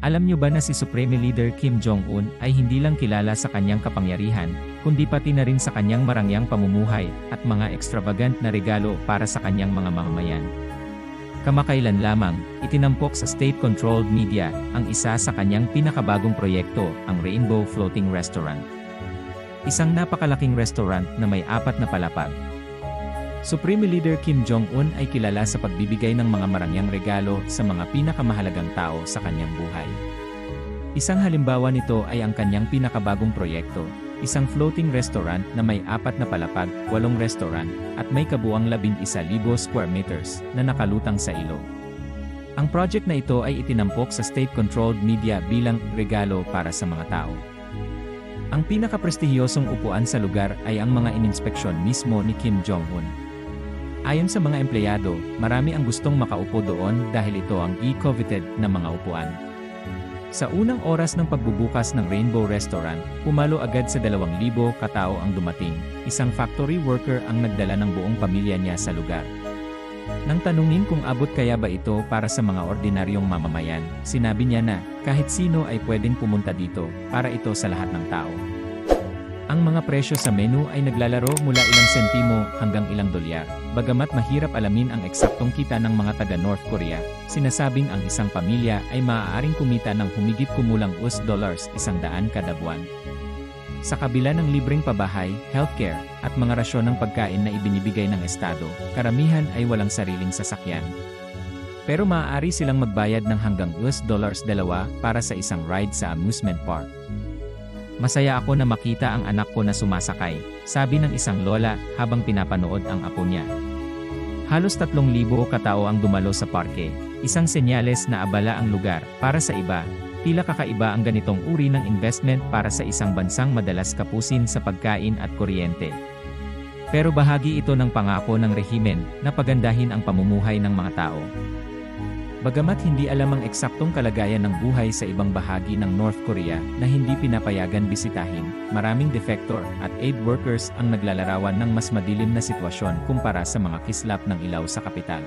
Alam niyo ba na si Supreme Leader Kim Jong-un ay hindi lang kilala sa kanyang kapangyarihan, kundi pati na rin sa kanyang marangyang pamumuhay at mga extravagant na regalo para sa kanyang mga mamamayan. Kamakailan lamang, itinampok sa state-controlled media ang isa sa kanyang pinakabagong proyekto, ang Rainbow Floating Restaurant. Isang napakalaking restaurant na may apat na palapag. Supreme Leader Kim Jong-un ay kilala sa pagbibigay ng mga marangyang regalo sa mga pinakamahalagang tao sa kanyang buhay. Isang halimbawa nito ay ang kanyang pinakabagong proyekto, isang floating restaurant na may apat na palapag, walong restaurant, at may kabuang 11,000 square meters na nakalutang sa ilog. Ang project na ito ay itinampok sa state-controlled media bilang regalo para sa mga tao. Ang pinakaprestihiyosong upuan sa lugar ay ang mga ininspeksyon mismo ni Kim Jong-un. Ayon sa mga empleyado, marami ang gustong makaupo doon dahil ito ang e-coveted na mga upuan. Sa unang oras ng pagbubukas ng Rainbow Restaurant, pumalo agad sa 2,000 katao ang dumating. Isang factory worker ang nagdala ng buong pamilya niya sa lugar. Nang tanungin kung abot kaya ba ito para sa mga ordinaryong mamamayan, sinabi niya na kahit sino ay pwedeng pumunta dito para ito sa lahat ng tao. Ang mga presyo sa menu ay naglalaro mula ilang sentimo hanggang ilang dolyar. Bagamat mahirap alamin ang eksaktong kita ng mga taga North Korea, sinasabing ang isang pamilya ay maaaring kumita ng humigit kumulang US dollars isang daan kada buwan. Sa kabila ng libreng pabahay, healthcare, at mga rasyon ng pagkain na ibinibigay ng Estado, karamihan ay walang sariling sasakyan. Pero maaari silang magbayad ng hanggang US dollars dalawa para sa isang ride sa amusement park. Masaya ako na makita ang anak ko na sumasakay, sabi ng isang lola habang pinapanood ang apo niya. Halos 3,000 katao ang dumalo sa parke, isang senyales na abala ang lugar. Para sa iba, tila kakaiba ang ganitong uri ng investment para sa isang bansang madalas kapusin sa pagkain at kuryente. Pero bahagi ito ng pangako ng rehimen na pagandahin ang pamumuhay ng mga tao. Bagamat hindi alam ang eksaktong kalagayan ng buhay sa ibang bahagi ng North Korea na hindi pinapayagan bisitahin, maraming defector at aid workers ang naglalarawan ng mas madilim na sitwasyon kumpara sa mga kislap ng ilaw sa kapital.